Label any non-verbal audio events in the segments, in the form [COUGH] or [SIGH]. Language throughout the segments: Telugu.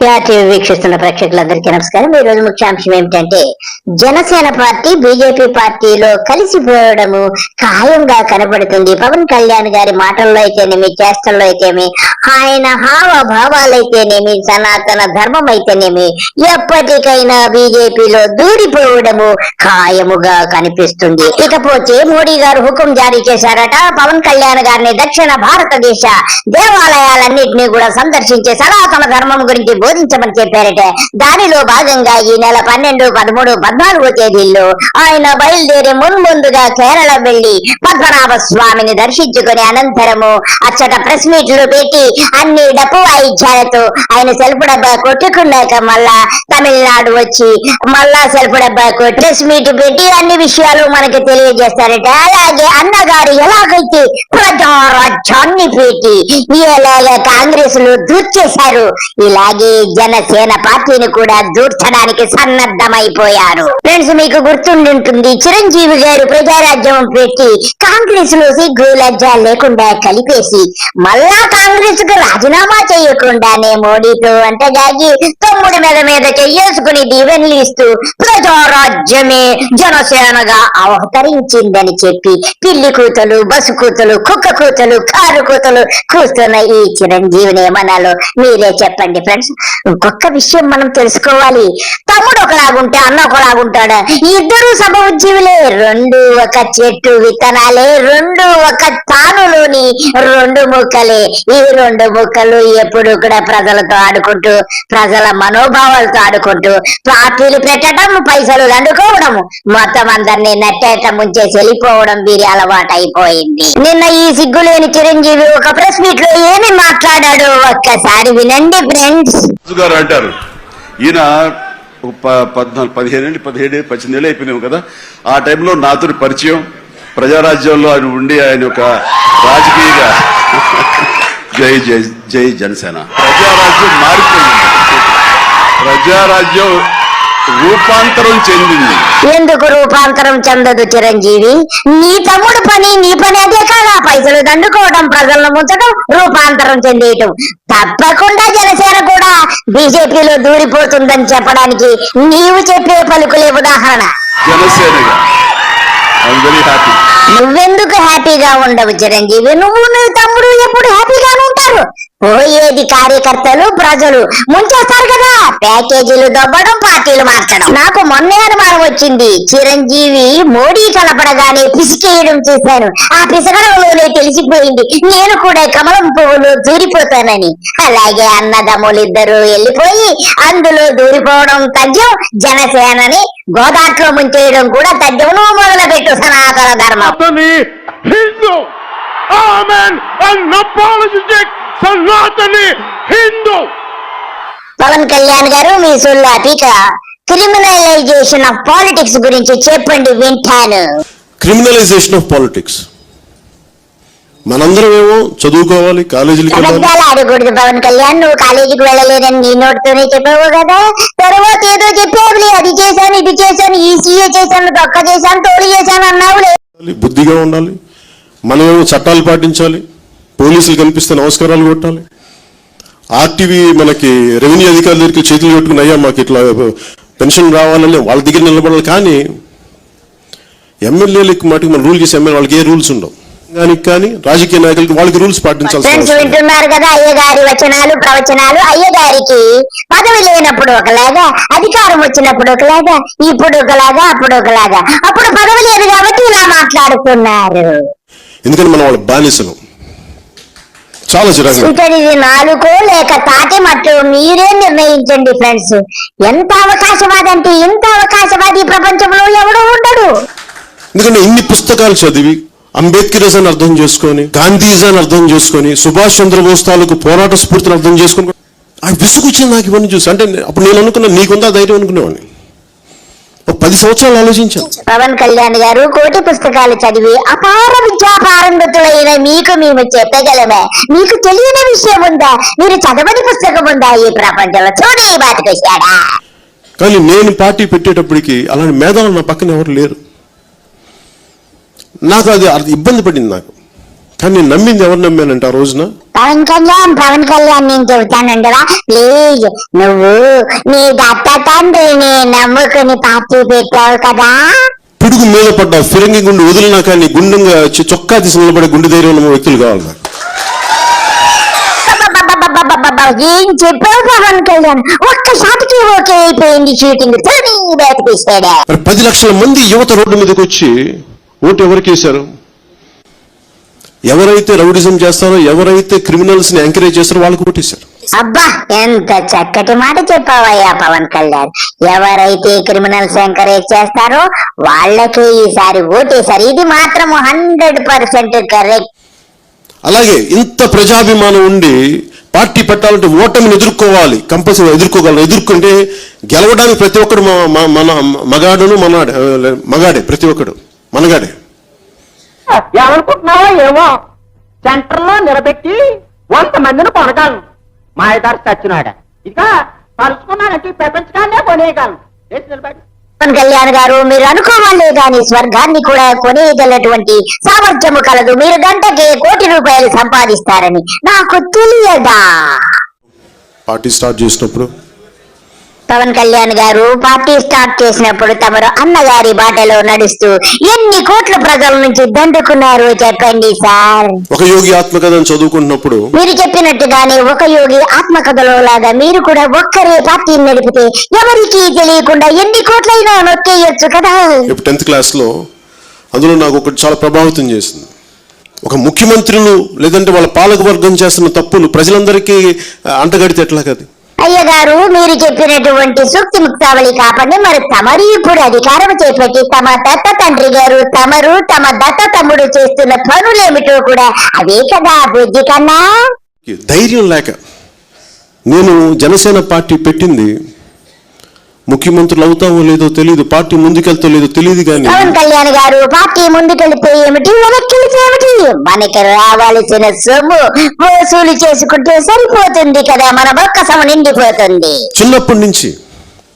టీవీ వీక్షిస్తున్న ప్రేక్షకులందరికీ నమస్కారం. ఈ రోజు ముఖ్యాంశం ఏమిటంటే జనసేన పార్టీ బీజేపీ పార్టీలో కలిసిపోవడము ఖాయంగా కనబడుతుంది. పవన్ కళ్యాణ్ గారి మాటల్లో అయితేనేమి చేష్టల్లో అయితేమి ఆయన హావభావాలైతేనేమి సనాతన ధర్మం అయితేనేమి ఎప్పటికైనా బీజేపీలో దూరిపోవడము ఖాయముగా కనిపిస్తుంది. ఇకపోతే మోడీ గారు హుకుం జారీ చేశారట. పవన్ కళ్యాణ్ గారిని దక్షిణ భారతదేశ దేవాలయాలన్నింటినీ కూడా సందర్శించే సనాతన ధర్మం గురించి బోధించమని చెప్పారట. దానిలో భాగంగా ఈ నెల పన్నెండు పదమూడు పద్నాలుగో తేదీల్లో ఆయన బయలుదేరి మున్ముందుగా కేరళ వెళ్ళి పద్మనాభ స్వామిని దర్శించుకుని అనంతరము అచ్చట ప్రెస్ మీట్లు పెట్టి అన్ని డప్పు వాయిద్యాలతో ఆయన సెల్ఫ్ డబ్బా కొట్టుకున్నాక మళ్ళా తమిళనాడు వచ్చి మళ్ళా సెల్ఫ్ డబ్బా ప్రెస్ మీట్ పెట్టి అన్ని విషయాలు మనకి తెలియజేస్తారట. అలాగే అన్నగారు ఎలాగైతే ప్రజారాజ్యాన్ని పెట్టి ఎలాగ కాంగ్రెస్లో దూర్చేశారు ఇలాగే జనసేన పార్టీని కూడా దూర్చడానికి సన్నద్ధమైపోయారు. ఫ్రెండ్స్ మీకు గుర్తుండుంటుంది చిరంజీవి గారు ప్రజారాజ్యం పెట్టి కాంగ్రెస్లో సిగ్గు లజ్జ లేకుండా కలిపేసి మళ్ళా కాంగ్రెస్కు రాజీనామా చేయకుండానే మోడీతో అంటగాగి తమ్ముడి మీద మీద చెయ్యేసుకుని దీవెనలు ఇస్తూ ప్రజారాజ్యమే జనసేనగా అవతరించిందని చెప్పి పిల్లి కూతలు బస్సు కూతలు కుక్క కూతలు కారు కూతలు కూస్తున్న ఈ చిరంజీవిని ఏమన్నాలో మీరే చెప్పండి ఫ్రెండ్స్. ఇంకొక విషయం మనం తెలుసుకోవాలి. తమ్ముడు ఒకలాగుంటే అన్న ఒకలాగుంటాడు ఇద్దరు సభ ఉద్యోగులే రెండు ఒక చెట్టు విత్తనాలే రెండు ఒక తానులోని రెండు ముక్కలే. ఈ రెండు ముక్కలు ఎప్పుడు కూడా ప్రజలతో ఆడుకుంటూ ప్రజల మనోభావాలతో ఆడుకుంటూ పార్టీలు పెట్టడం పైసలు దండుకోవడం మొత్తం అందరినీ నెట్టేట ముంచేసి వెళ్ళిపోవడం వీరి అలవాటు అయిపోయింది నిన్న ఈ సిగ్గులేని చిరంజీవి ఒక ప్రెస్ మీట్లో ఏమి మాట్లాడాడు ఒక్కసారి వినండి ఫ్రెండ్స్. గారు అంటారు. ఈయన ఒక ప- పద్నాలుగు పదిహేను ఏళ్ళు పదిహేడు పద్దెనిమిది ఏళ్ళు అయిపోయినాము కదా. ఆ టైంలో నాతో పరిచయం. ప్రజారాజ్యంలో ఆయన ఉండి ఆయన ఒక రాజకీయ [LAUGHS] జై జై జై జనసేన. ప్రజారాజ్యం మారిపోయింది. ప్రజారాజ్యం రూపాంతరం చెందింది. ఎందుకు రూపాంతరం చెందదు చిరంజీవి? నీ తమ్ముడు పని నీ పని అదే కదా. పైసలు దండుకోవడం ప్రజలను ముంచడం రూపాంతరం చెందేయటం. తప్పకుండా జనసేన కూడా బీజేపీలో దూరిపోతుందని చెప్పడానికి నీవు చెప్పే పలుకులే ఉదాహరణ. జనసేనగా. నువ్వెందుకు హ్యాపీగా ఉండవు చిరంజీవి? నువ్వు నీ తమ్ముడు ఎప్పుడు హ్యాపీగానే ఉంటారు పోయేది కార్యకర్తలు ప్రజలు. ముంచేస్తారు కదా? ప్యాకేజీలు దొబ్బడం పార్టీలు మార్చడం. నాకు మొన్నే అనుమానం వచ్చింది. చిరంజీవి మోడీ కలపడగానే పిసికేయడం చూశాను. ఆ పిసగడంలోనే తెలిసిపోయింది. నేను కూడా కమలం పువ్వులు దూరిపోతానని. అలాగే అన్నదమ్ములు ఇద్దరు వెళ్ళిపోయి అందులో దూరిపోవడం తథ్యం జనసేనని గోదాట్లో ముంచేయడం కూడా తథ్యం నువ్వు మొదలుపెట్టు సనాతన ధర్మం. సనాతని సనాతని హిందూ. పవన్ కళ్యాణ్ గారు మీ సుల్లాపిక క్రిమినలైజేషన్ ఆఫ్ పాలిటిక్స్ గురించి చెప్పండి వింటాను. Criminalization of politics. మనందరం ఏమో చదువుకోవాలి కాలేజీలకు వెళ్ళాలి. అబద్ధాలు ఆడకూడదు పవన్ కళ్యాణ్ నువ్వు కాలేజీకి వెళ్ళలేదని నీ నోటితోనే చెప్పావు కదా. తర్వాత ఏదో చెప్పావులే అది చేశాను ఇది చేశాను ఈ సీఏ చేశాను దొక్క చేశాను తోలు చేశాను అన్నావులే. బుద్ధిగా ఉండాలి. మనమేమో చట్టాలు పాటించాలి. పోలీసులు కనిపిస్తే నమస్కారాలు కొట్టాలి. ఆర్టీవీ మనకి రెవెన్యూ అధికారుల దగ్గరికి చేతులు పెట్టుకుని అయ్యా మాకు ఇట్లా పెన్షన్ రావాలని వాళ్ళ దగ్గర నిలబడాలి. కానీ ఎమ్మెల్యేలకు మటుకు మనం రూల్ చేసే ఎమ్మెల్యే వాళ్ళకి ఏ రూల్స్ ఉండవు. దానికి కానీ రాజకీయ నాయకులకి వాళ్ళకి రూల్స్ లేదు. వింటున్నారు కదా అయ్యగారి వచనాలు ప్రవచనాలు అయ్యగారికి పదవి లేనప్పుడు ఒకలాగా అధికారం వచ్చినప్పుడు ఒకలాగా ఇప్పుడు ఒకలాగా అప్పుడు ఒకలాగా. అప్పుడు పదవి లేదు కాబట్టి ఇలా మాట్లాడుతున్నారు. ఎందుకంటే మనం వాళ్ళ బానిసలు. చాలా చిరాకు నాలుకో లేక తాటి మట్టు మీరే నిర్ణయించండి ఫ్రెండ్స్. ఎంత అవకాశవాది అంటే ఇంత అవకాశవాది ప్రపంచంలో ఎవడు ఉండడు. ఎందుకంటే ఇన్ని పుస్తకాలు చదివి అంబేద్కరిజం అర్థం చేసుకొని గాంధీజాన్ని అర్థం చేసుకొని సుభాష్ చంద్రబోస్ తాలూకు పోరాట స్ఫూర్తిని అర్థం చేసుకొని ఆ విసుగుచ్చింది నాకు ఇవన్నీ చూసి అంటే అప్పుడు నేను అనుకున్నా నీకుందా ధైర్యం అనుకునేవాడిని. ఒక పది సంవత్సరాలు ఆలోచించాను. పవన్ కళ్యాణ్ గారు కోటి పుస్తకాలు చదివి అపార విద్యాపారంగతులైన మీకు మేము చెప్పగలమే. మీకు తెలియని విషయం ఉందా? మీరు చదవని పుస్తకం ఉందా? ఈ ప్రపంచంలో చూడు ఈ కానీ నేను పార్టీ పెట్టేటప్పటికి అలాంటి మేధావులు నా పక్కన ఎవరు లేరు. నాకు అది ఇబ్బంది పడింది నాకు. కానీ నేను నమ్మింది ఎవరు నమ్మానంటే ఆ రోజున? పవన్ కళ్యాణ్ పవన్ కళ్యాణ్ నేను చెబుతానంటవా ప్లీజ్ నువ్వు నీ దత్త తండ్రిని నమ్ముకుని పార్టీ పెట్టావు కదా. పిడుగు మీద పడ్డ ఫిరంగి గుండు వదిలినా కానీ గుండంగా చొక్కా తీసి నిలబడే గుండె ధైర్యం ఉన్న వ్యక్తులు కావాలి నాకు. ఏం చెప్పావు పవన్ కళ్యాణ్? ఒక్క షాట్కి ఓకే అయిపోయింది షూటింగ్. తోని బయట తీసాడా? పది లక్షల మంది యువత రోడ్డు మీదకి వచ్చి ఓటు ఎవరికి వేశారు? ఎవరైతే రౌడిజం చేస్తారో ఎవరైతే క్రిమినల్స్ని ఎంకరేజ్ చేస్తారో వాళ్ళకి ఓటేశారు అబ్బా ఎంత చక్కటి మాట చెప్పావయ్యా పవన్ కళ్యాణ్. ఎవరైతే క్రిమినల్స్ ఎంకరేజ్ చేస్తారో వాళ్ళకే ఈసారి ఓటేశారు. ఇది మాత్రం హండ్రెడ్ పర్సెంట్ కరెక్ట్. అలాగే ఇంత ప్రజాభిమానం ఉండి పార్టీ పెట్టాలంటే ఓటమిని ఎదుర్కోవాలి కంపల్సరీ ఎదుర్కోగలరు. ఎదుర్కొంటే గెలవడానికి ప్రతి ఒక్కడు మ- మన మగాడును మనాడే మగాడే ప్రతి ఒక్కడు మనగాడే. ఏమనుకుంటున్నావో ఏమో. సెంటర్లో నిలబెట్టి వంద మందిని కొనగలను. మాయదారి చచ్చినాడ. ఇక తలుచుకున్నానంటే ప్రపంచకాన్నే కొనేయగలను. నిలబడి పవన్ కళ్యాణ్ గారు మీరు అనుకోవాలే గాని స్వర్గాన్ని కూడా కొనేయగలటువంటి సామర్థ్యము కలదు. మీరు గంటకి కోటి రూపాయలు సంపాదిస్తారని నాకు తెలియదా? పార్టీ స్టార్ట్ చేసినప్పుడు పవన్ కళ్యాణ్ గారు పార్టీ స్టార్ట్ చేసినప్పుడు తమరు అన్నగారి బాటలో నడుస్తూ ఎన్ని కోట్ల ప్రజల నుంచి దండుకున్నారు చెప్పండి సార్. ఒక యోగి ఆత్మకథను చదువుకుంటున్నప్పుడు మీరు చెప్పినట్టుగానే ఒక యోగి ఆత్మకథలో లాగా మీరు కూడా ఒక్కరే పార్టీని నడిపితే ఎవరికీ తెలియకుండా ఎన్ని కోట్లైనా నొక్కేయొచ్చు కదా. ఇప్పుడు టెన్త్ క్లాస్లో అందులో నాకు ఒకటి చాలా ప్రభావితం చేసింది. ఒక ముఖ్యమంత్రులు లేదంటే వాళ్ళ పాలక వర్గం చేస్తున్న తప్పులు ప్రజలందరికీ అంటగడితే ఎట్లా కది? అయ్యగారు మీరు చెప్పినటువంటి సూక్తి ముక్తావళి కాపని మరి తమరు ఇప్పుడు అధికారం చేపట్టి తమ దత్త తండ్రి గారు తమరు తమ దత్త తమ్ముడు చేస్తున్న పనులేమిటో కూడా అదే కదా బుద్ధి కన్నా? ధైర్యం లేక నేను జనసేన పార్టీ పెట్టింది ముఖ్యమంత్రులు అవుతామో లేదో తెలియదు పార్టీ ముందుకెళ్తో లేదో తెలియదు కానీ పవన్ కళ్యాణ్ గారు పార్టీ ముందుకెళ్తే ఏమిటి? వెనక్కి ఏమిటి మనకి రావాల్సిన సొమ్ము వసూలు చేసుకుంటే సరిపోతుంది కదా మన బొక్కసము నిండిపోతుంది. చిన్నప్పటి నుంచి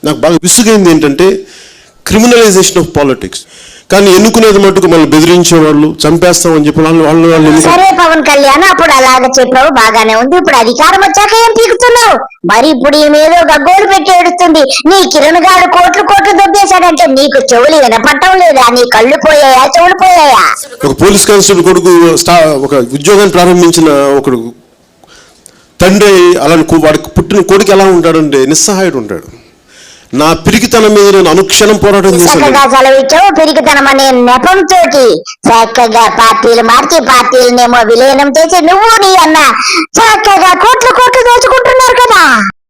నాకు బాగా విసుగైంది ఏంటంటే క్రిమినలైజేషన్ ఆఫ్ పాలిటిక్స్ కానీ ఎన్నుకునేది మటుకు మళ్ళీ బెదిరించేవాళ్ళు చంపేస్తామని చెప్పి వాళ్ళు వాళ్ళు వాళ్ళు సరే పవన్ కళ్యాణ్ అప్పుడు అలాగ చెప్పావు బాగానే ఉంది. ఇప్పుడు అధికారం వచ్చాక ఏం పీకుతున్నావు? మరి ఇప్పుడు ఈ మీద గగ్గోలు పెట్టి ఏడుస్తుంది. నీ కిరణ్ గారు కోట్లు కోట్లు దొబ్బేశాడంటే నీకు చెవులు వినపట్టం లేదా? నీ కళ్ళు పోయాయా? చెవులు పోయాయా? ఒక పోలీస్ కానిస్టేబుల్ కొడుకు స్టా ఒక ఉద్యోగాన్ని ప్రారంభించిన ఒకడు తండ్రి అలాంటి కు- వాడికి పుట్టిన కొడుకు ఎలా ఉంటాడంటే నిస్సహాయుడు ఉంటాడు. నా పిరికితనం మీద నేను అనుక్షణం పోరాటం చేశాను. చక్కగా సెలవిచ్చావు పెరిగితనం అనే నెపంతో చక్కగా పార్టీలు మార్చి పార్టీలనేమో విలీనం చేసి నువ్వు నీ అన్న చక్కగా కోట్లు కోట్లు దోచుకుంటున్నారు కదా.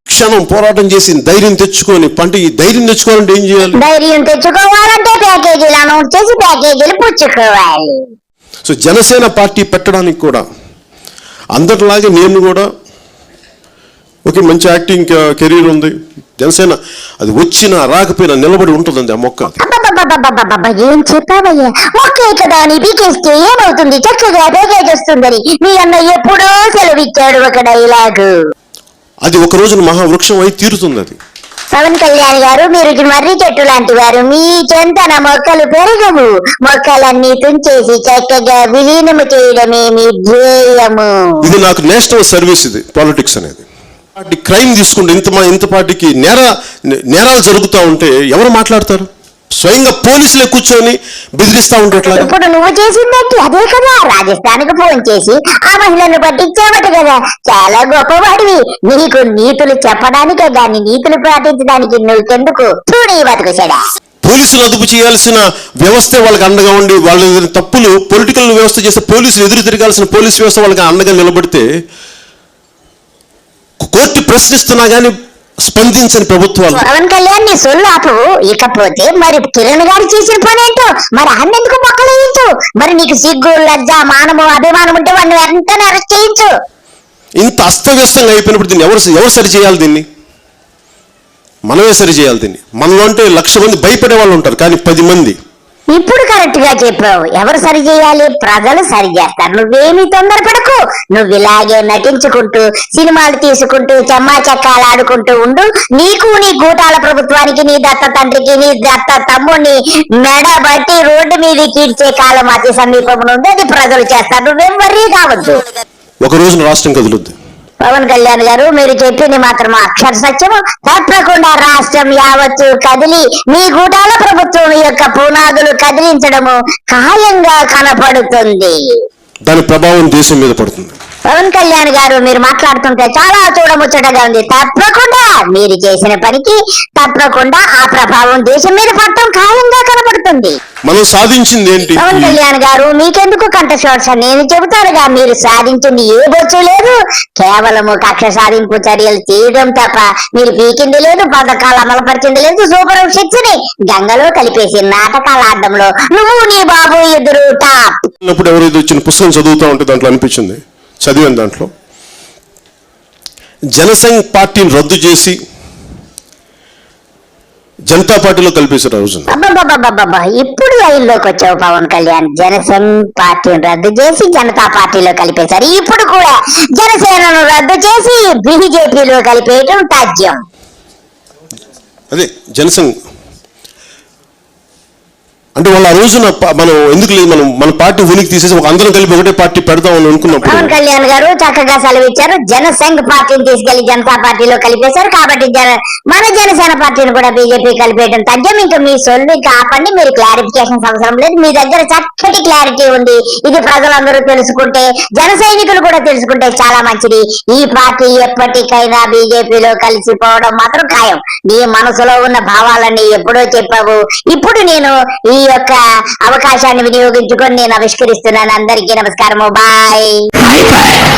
క్షణం పోరాటం చేసి ధైర్యం తెచ్చుకొని పంట ఈ ధైర్యం తెచ్చుకోవాలంటే ఏం చేయాలి? ధైర్యం తెచ్చుకోవాలంటే ప్యాకేజీలు అనౌన్స్ చేసి ప్యాకేజీలు పుచ్చుకోవాలి. సో జనసేన పార్టీ పెట్టడానికి కూడా అందరిలాగే నేను కూడా ఓకే మంచి యాక్టింగ్ కెరీర్ ఉంది. జనసేన అది వచ్చినా రాకపోయినా నిలబడి ఉంటుందండి ఆ మొక్క. ఏం చెప్పావయ్యా? ఓకే కదా అని పీకేస్తే ఏమవుతుంది? చక్కగా ప్యాకేజ్ వస్తుందని మీ అన్న ఎప్పుడో సెలవిచ్చాడు ఒక డైలాగు అది ఒక రోజున మహావృక్షం అయి తీరుతుంది అది పవన్ కళ్యాణ్ గారు మీరు మర్రి చెట్టు లాంటి వారు మీ చెంతన మొక్కలు పెరగవు. మొక్కలన్నీ తుంచేసి చక్కగా విలీనము చేయడమే మీ ధ్యేయము. ఇది నాకు నేషనల్ సర్వీస్ ఇది పాలిటిక్స్ అనేది. పార్టీ క్రైమ్ తీసుకుంటే ఇంత మా ఇంత పార్టీకి నేర నేరాలు జరుగుతూ ఉంటే ఎవరు మాట్లాడతారు? స్వయంగా పోలీసులే కూర్చొని బెదిరిస్తా ఎట్లా? ఇప్పుడు నువ్వు చేసిందంటే అదే కదా రాజస్థాన్కు ఫోన్ చేసి ఆ మహిళను పట్టించావట కదా. చాలా గొప్పవాడివి. నీకు నీతులు చెప్పడానికే గాని నీతులు పాటించడానికి నువ్వుకెందుకు చూడు ఈ బతుకుసడా పోలీసులు అదుపు చేయాల్సిన వ్యవస్థ వాళ్ళకి అండగా ఉండి వాళ్ళ తప్పులు పొలిటికల్ వ్యవస్థ చేస్తే పోలీసులు ఎదురు తిరగాల్సిన పోలీస్ వ్యవస్థ వాళ్ళకి అండగా నిలబడితే కోర్టు ప్రశ్నిస్తున్నా కానీ స్పందించని ప్రభుత్వాలు. పవన్ కళ్యాణ్ నీ సొల్లు ఆపు ఇకపోతే మరి కిరణ్ గారు చేసిన పని ఏంటో? మరి అన్నెందుకు మొక్కలేయించు మరి నీకు సిగ్గు లజ్జ మానము అభిమానం ఉంటే వాడిని వెంటనే అరెస్ట్ చేయించు. ఇంత అస్తవ్యస్తంగా అయిపోయినప్పుడు దీన్ని ఎవరు ఎవరు సరి చేయాలి దీన్ని? మనమే సరి చేయాలి దీన్ని. మనలో అంటే లక్ష మంది భయపడే వాళ్ళు ఉంటారు కానీ పది మంది. ఇప్పుడు కరెక్ట్గా చెప్పావు. ఎవరు సరి చేయాలి? ప్రజలు సరి చేస్తారు. నువ్వేమి తొందరపడకు. నువ్వు ఇలాగే నటించుకుంటూ సినిమాలు తీసుకుంటూ చెమ్మా చెక్కాలు ఆడుకుంటూ ఉండు. నీకు నీ గూటాల ప్రభుత్వానికి నీ దత్త తండ్రికి నీ దత్త తమ్ముడిని మెడ బట్టి రోడ్డు మీద కీడ్చే కాలం అతి సమీపంలో ఉంది. అది ప్రజలు చేస్తారు. నువ్వేం వర్రీ కావద్దు. ఒక రోజున రాష్ట్రం కదులుద్ది. పవన్ కళ్యాణ్ గారు మీరు చెప్పింది మాత్రం అక్షర సత్యము. తప్పకుండా రాష్ట్రం యావత్తు కదిలి మీ గూటాల ప్రభుత్వం యొక్క పునాదులు కదిలించడము ఖాయంగా కనపడుతుంది. దాని ప్రభావం దేశం మీద పడుతుంది. పవన్ కళ్యాణ్ గారు మీరు మాట్లాడుతుంటే చాలా చూడముచ్చటగా ఉంది. తప్పకుండా మీరు చేసిన పనికి తప్పకుండా ఆ ప్రభావం దేశం మీద పడటం ఖాయంగా కనపడుతుంది మనం సాధించింది ఏంటి? పవన్ కళ్యాణ్ గారు మీకెందుకు కంఠశోష నేను చెబుతానుగా మీరు సాధించింది ఏ బొచ్చు లేదు. కేవలము కక్ష సాధింపు చర్యలు చేయడం తప్ప మీరు పీకింది లేదు పథకాలు అమలుపరిచింది లేదు సూపర్ శక్తిని గంగలో కలిపేసి నాటకాలు ఆడడంలో నువ్వు నీ బాబు ఎదురు టాప్. వచ్చిన పుస్తకం చదువుతా ఉంటే దాంట్లో అనిపించింది. చదివాను దాంట్లో. జనసంఘ్ పార్టీని రద్దు చేసి జనతా పార్టీలో రోజున. అబ్బబ్బబ్బబ్బబ్బా. ఇప్పుడు లైన్లోకి వచ్చావు పవన్ కళ్యాణ్. జనసంఘ్ పార్టీని రద్దు చేసి జనతా పార్టీలో కలిపేశారు. ఇప్పుడు కూడా జనసేనను రద్దు చేసి బీజేపీలో కలిపేయటం తథ్యం. అదే జనసంఘ్ అంటే వాళ్ళు ఆ రోజున మనం ఎందుకు లేదు మనం మన పార్టీ ఉనికి తీసేసి ఒక అందరం కలిపి ఒకటే పార్టీ పెడదామని పవన్ అనుకున్నప్పుడు కళ్యాణ్ గారు చక్కగా సెలవు ఇచ్చారు జనసంఘ్ పార్టీని తీసుకెళ్ళి జనతా పార్టీలో కలిపేశారు. కాబట్టి జన మన జనసేన పార్టీని కూడా బీజేపీ కలిపేయడం తగ్గం ఇంకా మీ సొల్లు కాపండి మీరు క్లారిఫికేషన్ అవసరం లేదు. మీ దగ్గర చక్కటి క్లారిటీ ఉంది. ఇది ప్రజలందరూ తెలుసుకుంటే జన సైనికులు కూడా తెలుసుకుంటే చాలా మంచిది. ఈ పార్టీ ఎప్పటికైనా బీజేపీలో కలిసిపోవడం మాత్రం ఖాయం. నీ మనసులో ఉన్న భావాలన్నీ ఎప్పుడో చెప్పావు. ఇప్పుడు నేను ఈ యొక్క అవకాశాన్ని వినియోగించుకొని నేను ఆవిష్కరిస్తున్నాను. అందరికీ నమస్కారము. బాయ్.